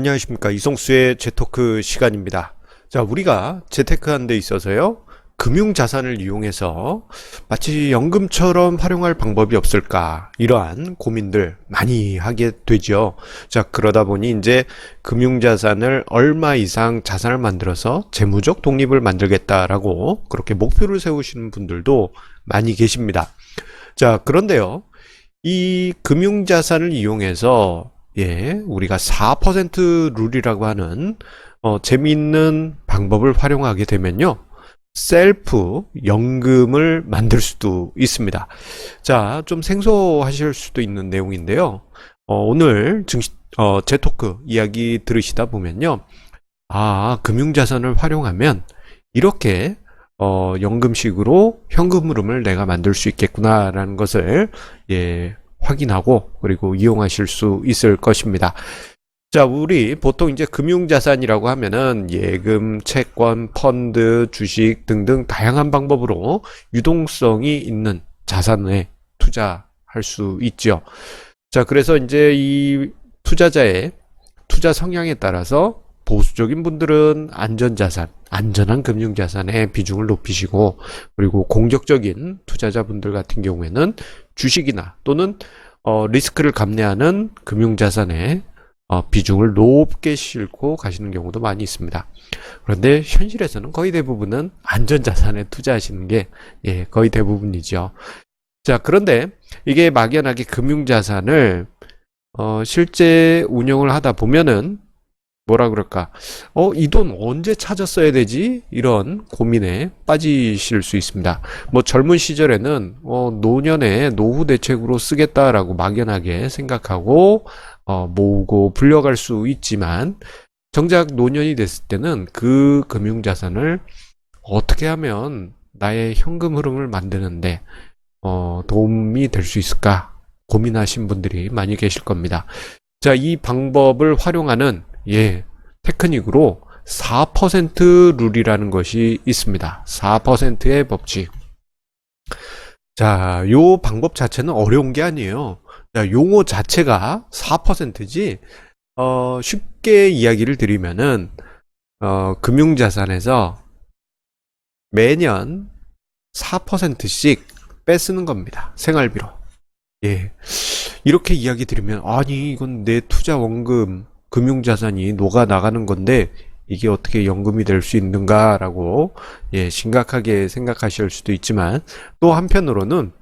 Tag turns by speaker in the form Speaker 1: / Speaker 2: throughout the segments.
Speaker 1: 안녕하십니까 이송수의 재토크 시간입니다. 자 우리가 재테크하는 데 있어서요 금융자산을 이용해서 마치 연금처럼 활용할 방법이 없을까 이러한 고민들 많이 하게 되죠. 자 그러다 보니 이제 금융자산을 얼마 이상 자산을 만들어서 재무적 독립을 만들겠다라고 그렇게 목표를 세우시는 분들도 많이 계십니다. 자 그런데요 이 금융자산을 이용해서 예, 우리가 4% 룰이라고 하는 어, 재미있는 방법을 활용하게 되면요. 셀프 연금을 만들 수도 있습니다. 자, 좀 생소하실 수도 있는 내용인데요. 어, 오늘 증시, 어, 제 토크 이야기 들으시다 보면요. 아, 금융자산을 활용하면 이렇게 어, 연금식으로 현금 흐름을 내가 만들 수 있겠구나라는 것을 예, 확인하고 그리고 이용하실 수 있을 것입니다. 자, 우리 보통 이제 금융자산이라고 하면은 예금, 채권, 펀드, 주식 등등 다양한 방법으로 유동성이 있는 자산에 투자할 수 있죠. 자, 그래서 이제 이 투자자의 투자 성향에 따라서 보수적인 분들은 안전자산, 안전한 금융자산의 비중을 높이시고, 그리고 공격적인 투자자분들 같은 경우에는 주식이나 또는 어, 리스크를 감내하는 금융자산의 어, 비중을 높게 싣고 가시는 경우도 많이 있습니다. 그런데 현실에서는 거의 대부분은 안전자산에 투자하시는 게 예, 거의 대부분이죠. 자, 그런데 이게 막연하게 금융자산을 어, 실제 운영을 하다 보면은 뭐라 그럴까? 어, 이 돈 언제 찾았어야 되지? 이런 고민에 빠지실 수 있습니다. 뭐 젊은 시절에는 어, 노년에 노후 대책으로 쓰겠다라고 막연하게 생각하고 어, 모으고 불려갈 수 있지만 정작 노년이 됐을 때는 그 금융 자산을 어떻게 하면 나의 현금 흐름을 만드는데 어, 도움이 될 수 있을까 고민하신 분들이 많이 계실 겁니다. 자, 이 방법을 활용하는 예, 테크닉으로 4% 룰이라는 것이 있습니다. 4%의 법칙. 자, 요 방법 자체는 어려운 게 아니에요. 자, 용어 자체가 4%지, 어, 쉽게 이야기를 드리면은, 어, 금융자산에서 매년 4%씩 빼쓰는 겁니다. 생활비로. 예. 이렇게 이야기 드리면, 아니, 이건 내 투자 원금, 금융자산이 녹아 나가는 건데 이게 어떻게 연금이 될 수 있는가라고 예, 심각하게 생각하실 수도 있지만 또 한편으로는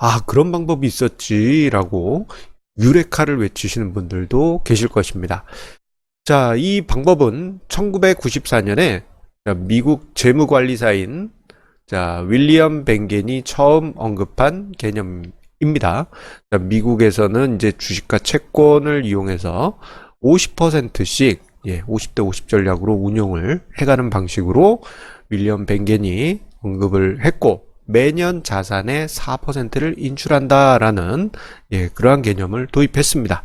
Speaker 1: 아 그런 방법이 있었지라고 유레카를 외치시는 분들도 계실 것입니다. 자, 이 방법은 1994년에 미국 재무관리사인 자, 윌리엄 벤겐이 처음 언급한 개념 입니다. 미국에서는 이제 주식과 채권을 이용해서 50%씩 예, 50대 50 전략으로 운용을 해가는 방식으로 윌리엄 벤겐이 언급을 했고 매년 자산의 4%를 인출한다라는 예, 그러한 개념을 도입했습니다.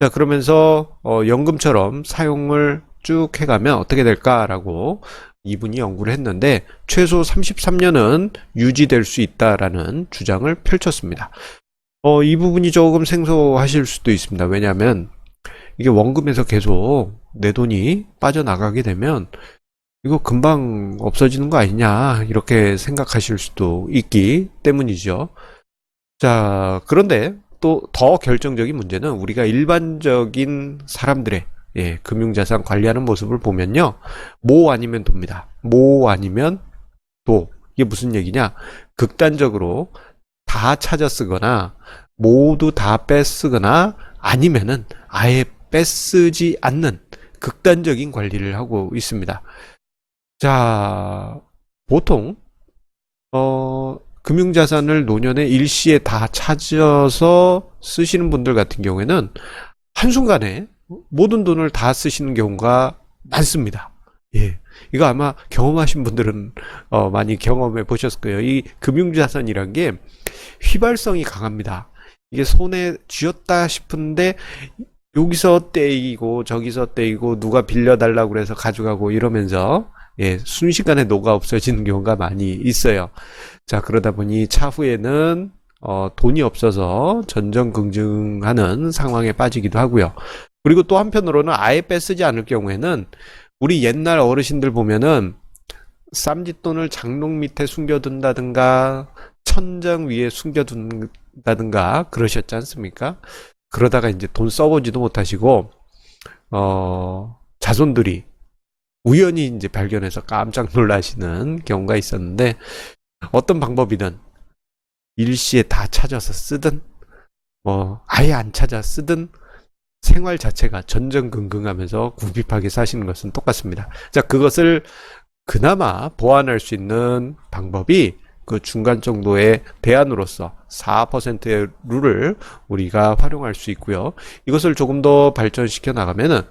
Speaker 1: 자, 그러면서 어, 연금처럼 사용을 쭉 해가면 어떻게 될까라고 이분이 연구를 했는데 최소 33년은 유지될 수 있다라는 주장을 펼쳤습니다. 어, 이 부분이 조금 생소하실 수도 있습니다. 왜냐하면 이게 원금에서 계속 내 돈이 빠져나가게 되면 이거 금방 없어지는 거 아니냐 이렇게 생각하실 수도 있기 때문이죠. 자, 그런데 또 더 결정적인 문제는 우리가 일반적인 사람들의 예, 금융자산 관리하는 모습을 보면요. 모 아니면 도입니다. 모 아니면 도. 이게 무슨 얘기냐? 극단적으로 다 찾아 쓰거나 모두 다 빼쓰거나 아니면은 아예 빼쓰지 않는 극단적인 관리를 하고 있습니다. 자, 보통 어 금융자산을 노년에 일시에 다 찾아서 쓰시는 분들 같은 경우에는 한순간에 모든 돈을 다 쓰시는 경우가 많습니다. 예. 이거 아마 경험하신 분들은 어, 많이 경험해 보셨을 거예요. 이 금융자산이란 게 휘발성이 강합니다. 이게 손에 쥐었다 싶은데 여기서 떼이고 저기서 떼이고 누가 빌려달라고 그래서 가져가고 이러면서 예, 순식간에 녹아 없어지는 경우가 많이 있어요. 자, 그러다 보니 차후에는 어, 돈이 없어서 전전긍긍하는 상황에 빠지기도 하고요. 그리고 또 한편으로는 아예 빼쓰지 않을 경우에는 우리 옛날 어르신들 보면은 쌈짓돈을 장롱 밑에 숨겨둔다든가 천장 위에 숨겨둔다든가 그러셨지 않습니까? 그러다가 이제 돈 써보지도 못하시고 어 자손들이 우연히 이제 발견해서 깜짝 놀라시는 경우가 있었는데 어떤 방법이든 일시에 다 찾아서 쓰든 뭐 아예 안 찾아 쓰든 생활 자체가 전전긍긍하면서 궁핍하게 사시는 것은 똑같습니다. 자, 그것을 그나마 보완할 수 있는 방법이 그 중간 정도의 대안으로서 4%의 룰을 우리가 활용할 수 있고요. 이것을 조금 더 발전시켜 나가면은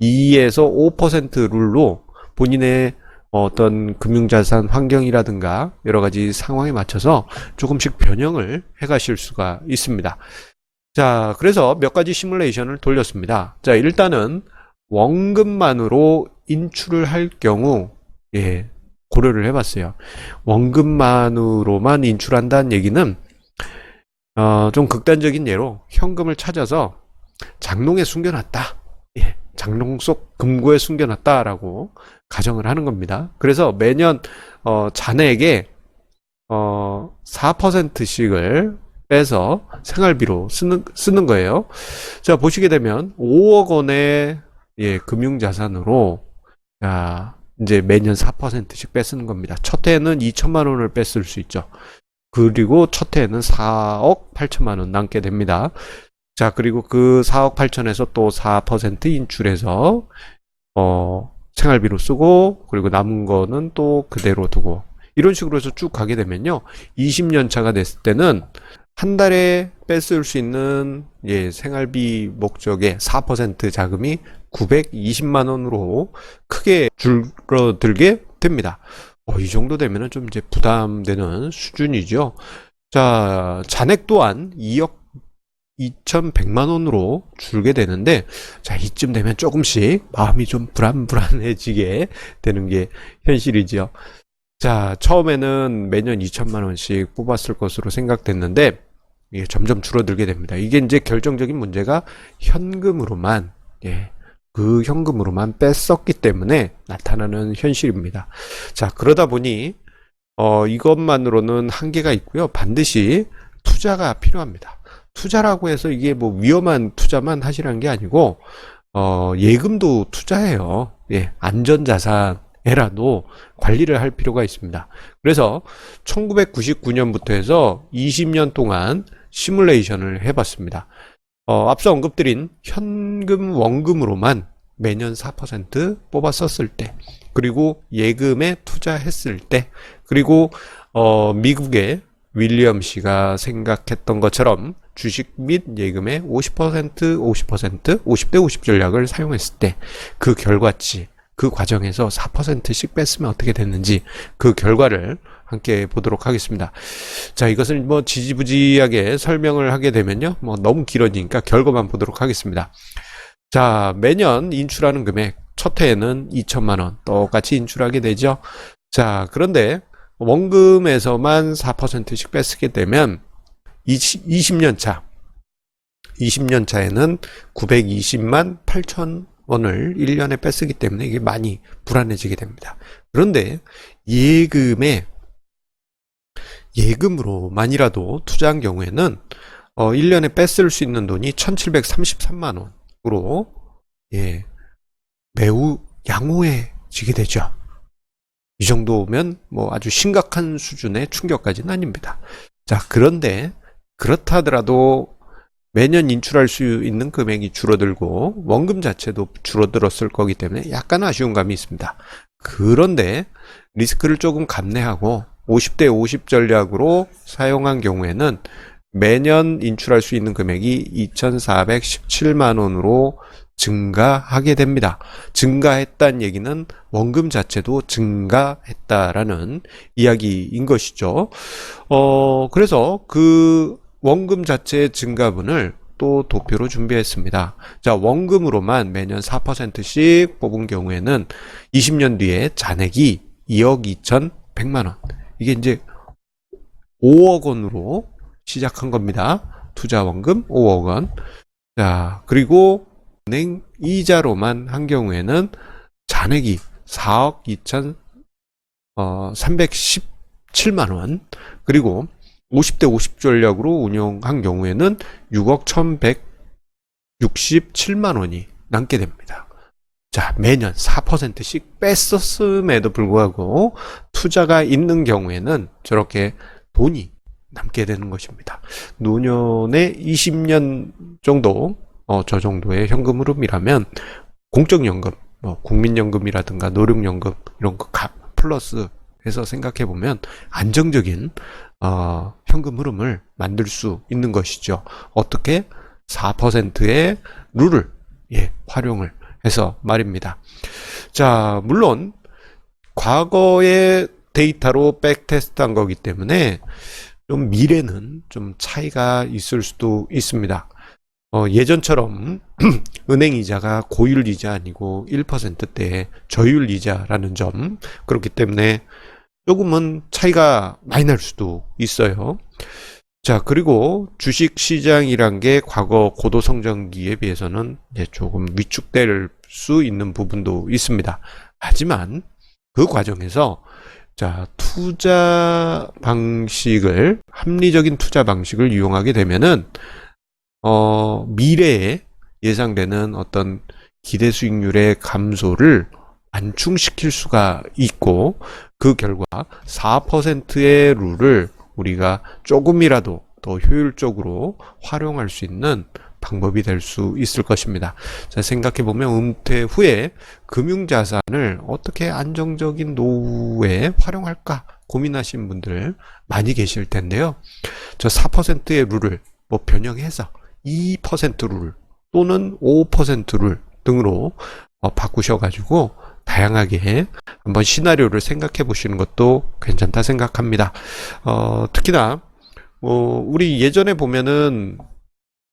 Speaker 1: 2에서 5% 룰로 본인의 어떤 금융자산 환경이라든가 여러 가지 상황에 맞춰서 조금씩 변형을 해 가실 수가 있습니다. 자, 그래서 몇 가지 시뮬레이션을 돌렸습니다. 자, 일단은 원금만으로 인출을 할 경우, 예, 고려를 해봤어요. 원금만으로만 인출한다는 얘기는, 어, 좀 극단적인 예로 현금을 찾아서 장롱에 숨겨놨다. 예, 장롱 속 금고에 숨겨놨다라고 가정을 하는 겁니다. 그래서 매년, 어, 자네에게, 어, 4%씩을 빼서 생활비로 쓰는, 쓰는 거예요. 자, 보시게 되면 5억 원의 예, 금융자산으로 자, 이제 매년 4%씩 뺏쓰는 겁니다. 첫 해에는 2천만 원을 뺐을 수 있죠. 그리고 첫 해에는 4억 8천만 원 남게 됩니다. 자, 그리고 그 4억 8천에서 또 4% 인출해서 어, 생활비로 쓰고 그리고 남은 거는 또 그대로 두고 이런 식으로 해서 쭉 가게 되면요. 20년 차가 됐을 때는 한 달에 뺏을 수 있는 예, 생활비 목적의 4% 자금이 920만 원으로 크게 줄어들게 됩니다. 어, 이 정도 되면은 좀 이제 부담되는 수준이죠. 자, 잔액 또한 2억 2,100만 원으로 줄게 되는데, 자, 이쯤 되면 조금씩 마음이 좀 불안불안해지게 되는 게 현실이죠. 자, 처음에는 매년 2천만 원씩 뽑았을 것으로 생각됐는데, 이게 점점 줄어들게 됩니다. 이게 이제 결정적인 문제가 현금으로만, 예, 그 현금으로만 뺐었기 때문에 나타나는 현실입니다. 자, 그러다 보니, 어, 이것만으로는 한계가 있고요. 반드시 투자가 필요합니다. 투자라고 해서 이게 뭐 위험한 투자만 하시라는 게 아니고, 어, 예금도 투자해요. 예, 안전자산 에라도 관리를 할 필요가 있습니다. 그래서 1999년부터 해서 20년 동안 시뮬레이션을 해봤습니다. 어, 앞서 언급드린 현금 원금으로만 매년 4% 뽑았었을 때, 그리고 예금에 투자했을 때, 그리고 어, 미국의 윌리엄 씨가 생각했던 것처럼 주식 및 예금의 50%, 50%, 50대 50 전략을 사용했을 때 그 결과치, 그 과정에서 4%씩 뺐으면 어떻게 됐는지 그 결과를 함께 보도록 하겠습니다. 자, 이것을 뭐 지지부지하게 설명을 하게 되면요. 뭐 너무 길어지니까 결과만 보도록 하겠습니다. 자, 매년 인출하는 금액 첫 해에는 2천만 원 똑같이 인출하게 되죠. 자, 그런데 원금에서만 4%씩 뺏게 되면 20, 20년 차 20년 차에는 920만 8천 원을 1년에 뺏기 때문에 이게 많이 불안해지게 됩니다. 그런데 예금에 예금으로만이라도 투자한 경우에는 어 1년에 뺏을 수 있는 돈이 1733만 원으로 예 매우 양호해지게 되죠. 이 정도면 뭐 아주 심각한 수준의 충격까지는 아닙니다. 자, 그런데 그렇다 하더라도 매년 인출할 수 있는 금액이 줄어들고 원금 자체도 줄어들었을 거기 때문에 약간 아쉬운 감이 있습니다. 그런데 리스크를 조금 감내하고 50대 50 전략으로 사용한 경우에는 매년 인출할 수 있는 금액이 2,417만 원으로 증가하게 됩니다. 증가했다는 얘기는 원금 자체도 증가했다라는 이야기인 것이죠. 어, 그래서 그 원금 자체의 증가분을 또 도표로 준비했습니다. 자, 원금으로만 매년 4%씩 뽑은 경우에는 20년 뒤에 잔액이 2억 2,100만 원. 이게 이제 5억 원으로 시작한 겁니다. 투자 원금 5억 원. 자, 그리고 은행 이자로만 한 경우에는 잔액이 4억 2천 어, 317만 원 그리고 50대 50 전략으로 운영한 경우에는 6억 1167만 원이 남게 됩니다. 자, 매년 4%씩 뺐었음에도 불구하고 투자가 있는 경우에는 저렇게 돈이 남게 되는 것입니다. 노년에 20년 정도, 어, 저 정도의 현금 흐름이라면 공적연금, 뭐, 국민연금이라든가 노령연금, 이런 거 가, 플러스 해서 생각해 보면 안정적인, 어, 현금 흐름을 만들 수 있는 것이죠. 어떻게? 4%의 룰을, 예, 활용을 해서 말입니다. 자, 물론, 과거의 데이터로 백테스트 한 거기 때문에 좀 미래는 좀 차이가 있을 수도 있습니다. 어, 예전처럼 은행 이자가 고율 이자 아니고 1%대 저율 이자라는 점 그렇기 때문에 조금은 차이가 많이 날 수도 있어요. 자, 그리고 주식 시장이란 게 과거 고도 성장기에 비해서는 이제 조금 위축될 수 있는 부분도 있습니다. 하지만 그 과정에서 자, 투자 방식을, 합리적인 투자 방식을 이용하게 되면은, 어, 미래에 예상되는 어떤 기대 수익률의 감소를 안충시킬 수가 있고, 그 결과 4%의 룰을 우리가 조금이라도 더 효율적으로 활용할 수 있는 방법이 될 수 있을 것입니다. 자, 생각해 보면 은퇴 후에 금융 자산을 어떻게 안정적인 노후에 활용할까 고민하신 분들 많이 계실 텐데요. 저 4%의 룰을 뭐 변형해서 2%룰 또는 5%룰 등으로 어, 바꾸셔가지고 다양하게 한번 시나리오를 생각해 보시는 것도 괜찮다 생각합니다. 어, 특히나 뭐 우리 예전에 보면은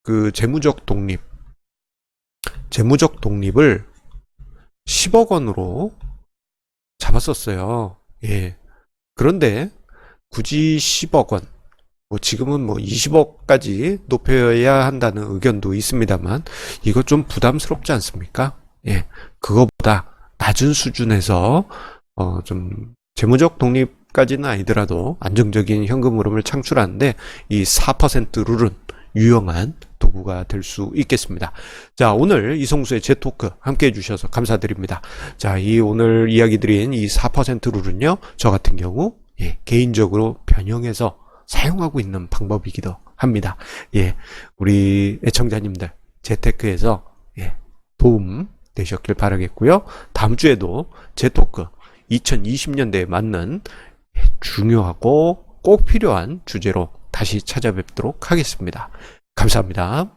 Speaker 1: 그 재무적 독립, 재무적 독립을 10억 원으로 잡았었어요. 예. 그런데 굳이 10억 원, 뭐 지금은 뭐 20억까지 높여야 한다는 의견도 있습니다만 이거 좀 부담스럽지 않습니까? 예. 그거보다 낮은 수준에서 어 좀 재무적 독립까지는 아니더라도 안정적인 현금 흐름을 창출하는데 이 4% 룰은 유용한 도구가 될 수 있겠습니다. 자, 오늘 이성수의 제 토크 함께 해주셔서 감사드립니다. 자, 이 오늘 이야기 드린 이 4% 룰은요, 저 같은 경우, 예, 개인적으로 변형해서 사용하고 있는 방법이기도 합니다. 예, 우리 애청자님들, 재테크에서, 예, 도움 되셨길 바라겠고요. 다음 주에도 제 토크 2020년대에 맞는 중요하고 꼭 필요한 주제로 다시 찾아뵙도록 하겠습니다. 감사합니다.